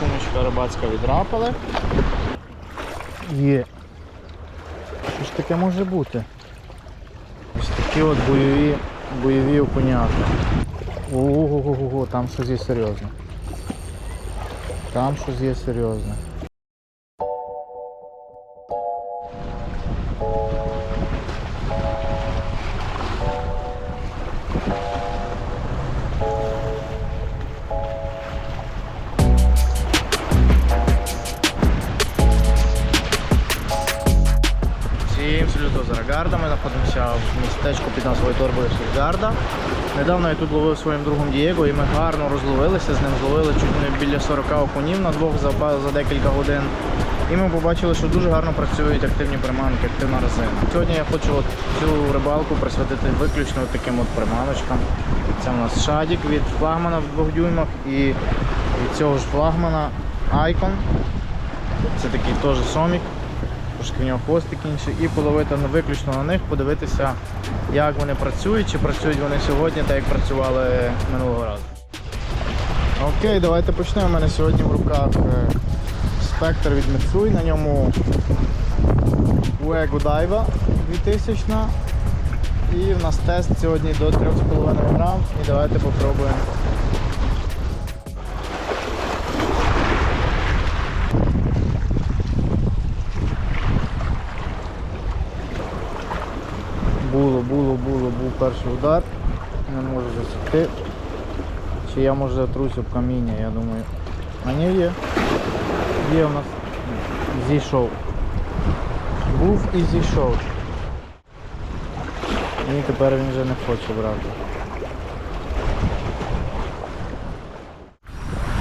сумочка рибацька відрапали. Є. Що ж таке може бути? Ось такі от бойові, бойові окуняти. Ого-го-го, там щось є серйозне. Там щось є серйозне. В містечку під назвою Торбою Сульгарда. Недавно я тут ловив своїм другом Дієго і ми гарно розловилися. З ним зловили чуть не біля 40 окунів на двох за, за декілька годин. І ми побачили, що дуже гарно працюють активні приманки, активна резина. Сьогодні я хочу от цю рибалку присвятити виключно таким от приманочкам. Це у нас шадік від флагмана в двох дюймах і від цього ж флагмана Icon. Це такий теж сомік в нього хвостик інший, і половити виключно на них, подивитися, як вони працюють, чи працюють вони сьогодні, так як працювали минулого разу. Окей, давайте почнемо. У мене сьогодні в руках е, спектр від Mitsui, на ньому Uego Daiwa 2000 і в нас тест сьогодні до 3,5 грам. І давайте попробуємо. Було, було, було, був перший удар. Не можу засікти. Чи я може об каміння, я думаю. А ні, є. Є у нас. Зійшов. Був і зійшов. І тепер він вже не хоче брати.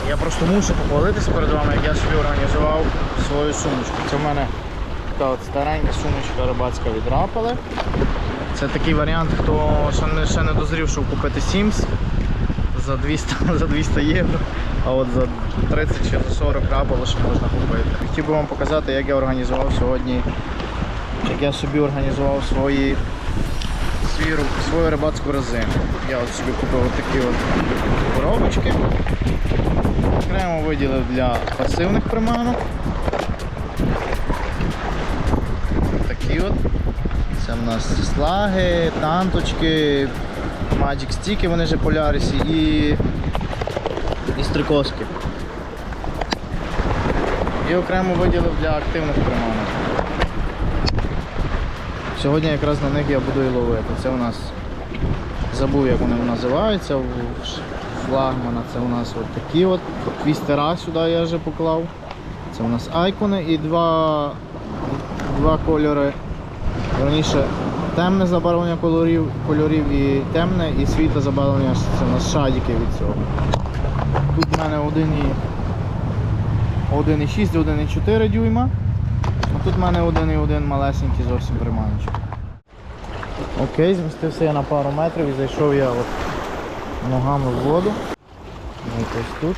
Я просто мушу похвалитися перед вами, як я собі організував свою сумочку. Це в мене така от старенька сумочка рибацька від Рапали. Це такий варіант, хто ще не, ще не дозрів, щоб купити Sims за 200, за 200 євро, а от за 30 чи за 40 рапало ще можна купити. Хотів би вам показати, як я організував сьогодні, як я собі організував свої, свій, свою рибацьку резину. Я от собі купив от такі от коробочки. Окремо виділив для пасивних приманок. Такі от. Це в нас слаги, танточки, Magic стіки, вони же полярисі і, і стрикоски. І окремо виділив для активних приманок. Сьогодні якраз на них я буду і ловити. Це у нас забув як вони називаються. Флагмана це у нас от такі от. Твістера сюди я вже поклав. Це у нас айкони і два, два кольори. Раніше темне забарвлення кольорів, кольорів і темне, і світле забарвлення це у нас шадики від цього. Тут в мене 1,6, 1,4 дюйма. А тут в мене 1,1 малесенький зовсім приманочок. Окей, змістився я на пару метрів і зайшов я от ногами в воду. Ось тут.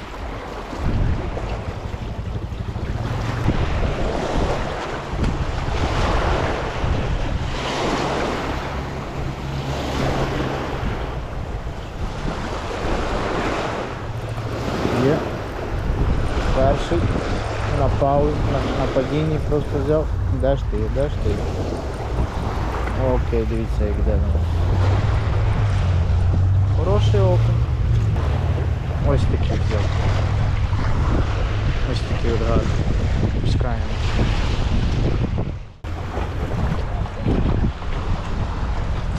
Є. Перший на паузі, на, на падінні просто взяв. Де ти де ж ти? Окей, дивіться як де воно. Хороший окунь. Ось такий взяв. Ось такий гарний. Пускаємо.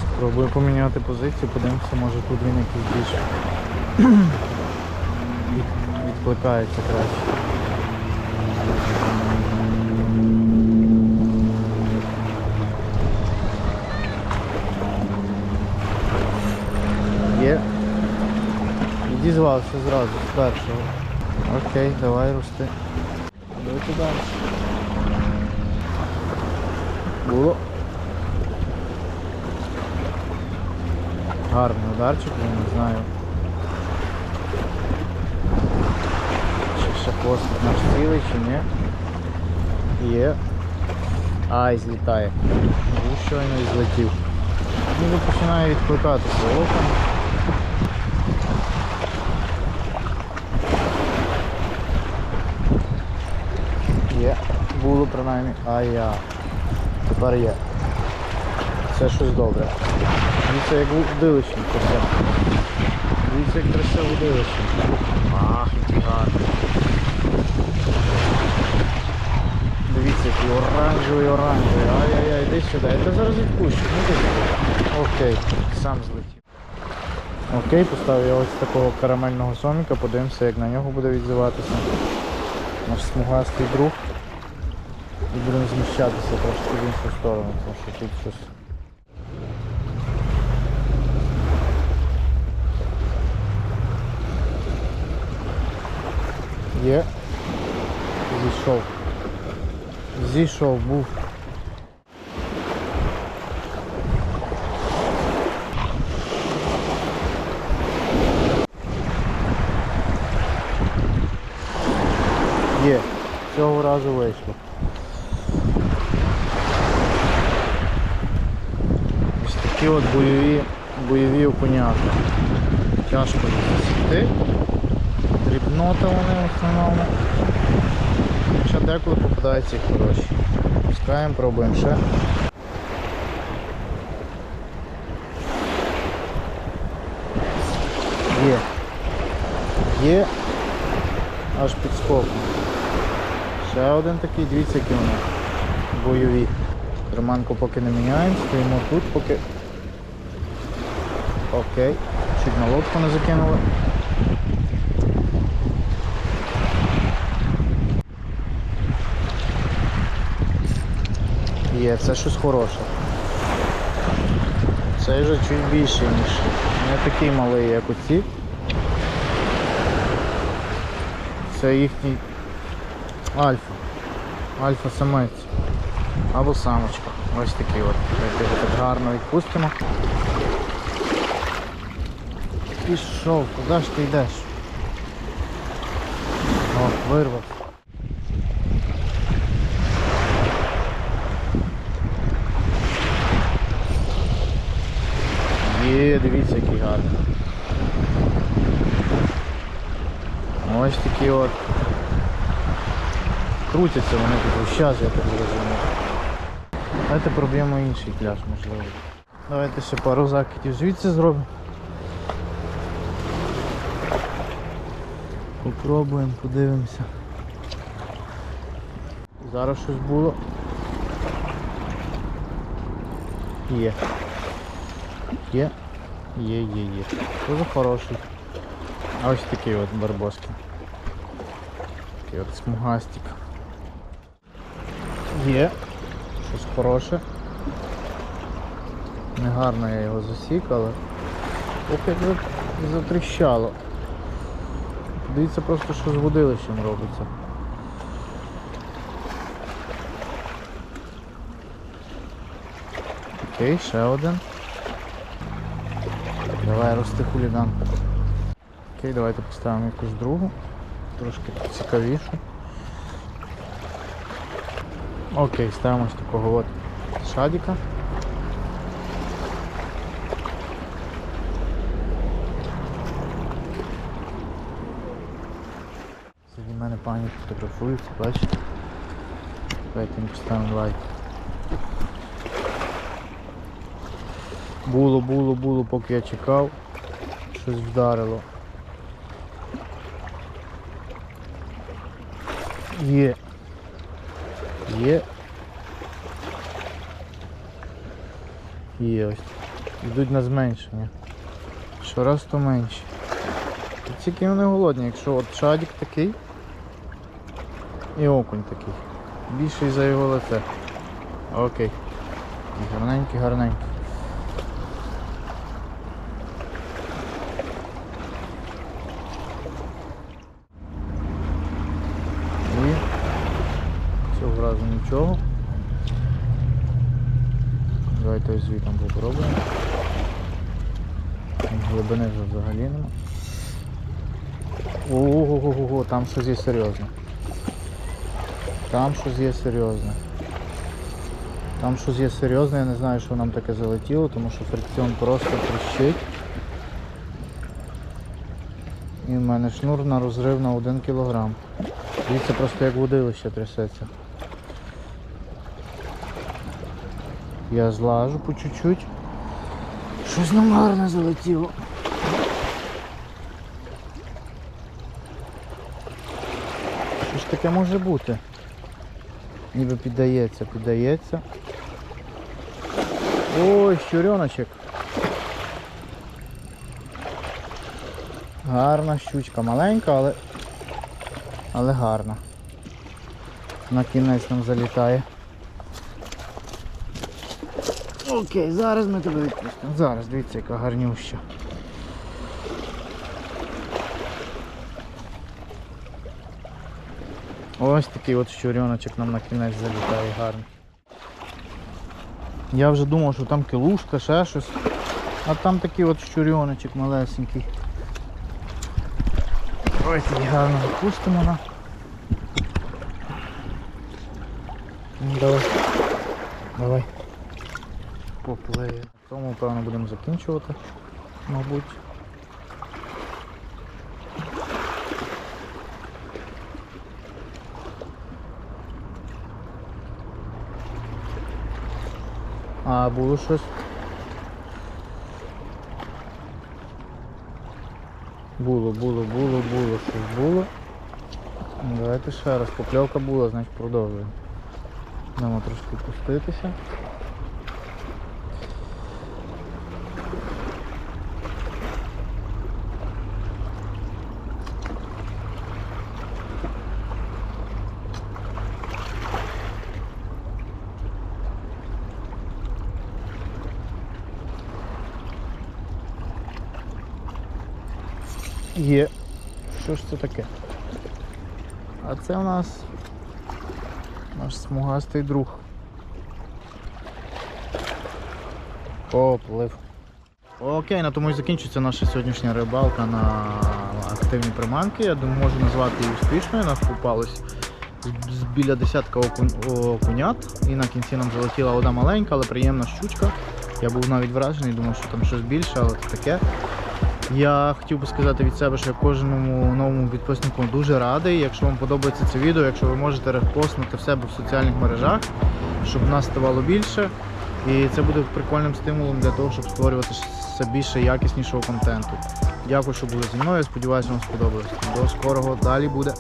Спробую поміняти позицію, подивимося, може тут він якийсь більш відкликається краще. Є. Відізвався зразу з першого. Окей, давай рости. Давай туди. Було. Гарний ударчик, я не знаю. Ще хвостик наш цілий чи ні. Є. Ай, злітає. Був щойно і злетів. Ніби починає відкликатися оком. Є. Було принаймні. А я. Тепер є. Це щось добре. Дивіться, як красиво. Дивіться, як красиво удилище. Я тебе зараз відпущу. Ну. Окей, сам злетів. Окей, поставив я ось такого карамельного соміка, подивимося, як на нього буде відзиватися. Наш смугастий друг. І будемо зміщатися трошки в іншу сторону, тому що тут щось. Є. Зійшов. Зійшов, був. Є. Цього разу вийшло. Ось такі от бойові, бойові окунята. Тяжко їх засікти. Дрібнота вони в основному. Хоча деколи попадаються і хороші. Пускаємо, пробуємо ще. Є. Є. Аж підскок. Ще один такий, дивіться, які вони бойові. Романку поки не міняємо, стоїмо тут, поки. Окей. Чуть на лодку не закинули. Є, це щось хороше. Цей вже чуть більший, ніж не такий малий, як оці. Це їхній альфа. Альфа-самець. Або самочка. Ось такий от. Давайте його так гарно відпустимо. Пішов, куди ж ти йдеш? О, вирвав. Є, дивіться, який гарний. Ось такі от. Крутяться вони тут зараз, я так зрозумів. Давайте проб'ємо інший пляж, можливо. Давайте ще пару закидів звідси зробимо. Попробуємо, подивимося. Зараз щось було. Є. Є. Є, є, є. Дуже хороший. А ось такий от барбоски. Такий от смугастик. Є. Щось хороше. Негарно я його засік, але ох як затріщало. Дивіться просто, що з водилищем робиться. Окей, ще один. Давай рости хуліган. Окей, давайте поставимо якусь другу. Трошки цікавішу. Окей, ставимо ось такого от шадіка. Сьогодні в мене пані фотографується, бачите? Давайте їм поставимо лайк. Було, було, було, поки я чекав. Щось вдарило. Є. Є. Є ось. Йдуть на зменшення. Щораз то менше. Тільки вони голодні, якщо от шадик такий і окунь такий. Більший за його лице. Окей. Гарненький, гарненький. І цього разу нічого. Давайте ось звітом попробуємо. Глибини вже взагалі нема. Ого-го-го, там щось є серйозне. Там щось є серйозне. Там щось є серйозне, я не знаю, що нам таке залетіло, тому що фрикціон просто тріщить. І в мене шнур на розрив на 1 кг. Дивіться просто як водилище трясеться. Я злажу по чуть-чуть. Щось нам гарне залетіло. Що ж таке може бути? Ніби піддається, піддається. Ой, щуреночок. Гарна щучка, маленька, але але гарна. На кінець нам залітає. Окей, зараз ми тебе відпустимо. Зараз, дивіться, яка гарнюща. Ось такий от щуреночок нам на кінець залітає гарний. Я вже думав, що там кілушка, ще щось. А там такий от щуреночок малесенький. Ой, такий гарно відпустимо на. Давай. Давай. На Тому, певно, будемо закінчувати, мабуть. А було щось. Було, було, було, було, щось було. Давайте ще раз. Покльовка була, значить продовжуємо. Дамо трошки пуститися. Є. Що ж це таке? А це у нас наш смугастий друг. Поплив. Окей, на тому і закінчується наша сьогоднішня рибалка на активні приманки. Я думаю, можу назвати її успішною. Нас з біля десятка окунят. І на кінці нам залетіла одна маленька, але приємна щучка. Я був навіть вражений, думав, що там щось більше, але це таке. Я хотів би сказати від себе, що я кожному новому підписнику дуже радий. Якщо вам подобається це відео, якщо ви можете репостнути в себе в соціальних мережах, щоб нас ставало більше. І це буде прикольним стимулом для того, щоб створювати все більше якіснішого контенту. Дякую, що були зі мною. Сподіваюся, вам сподобалось. До скорого далі буде.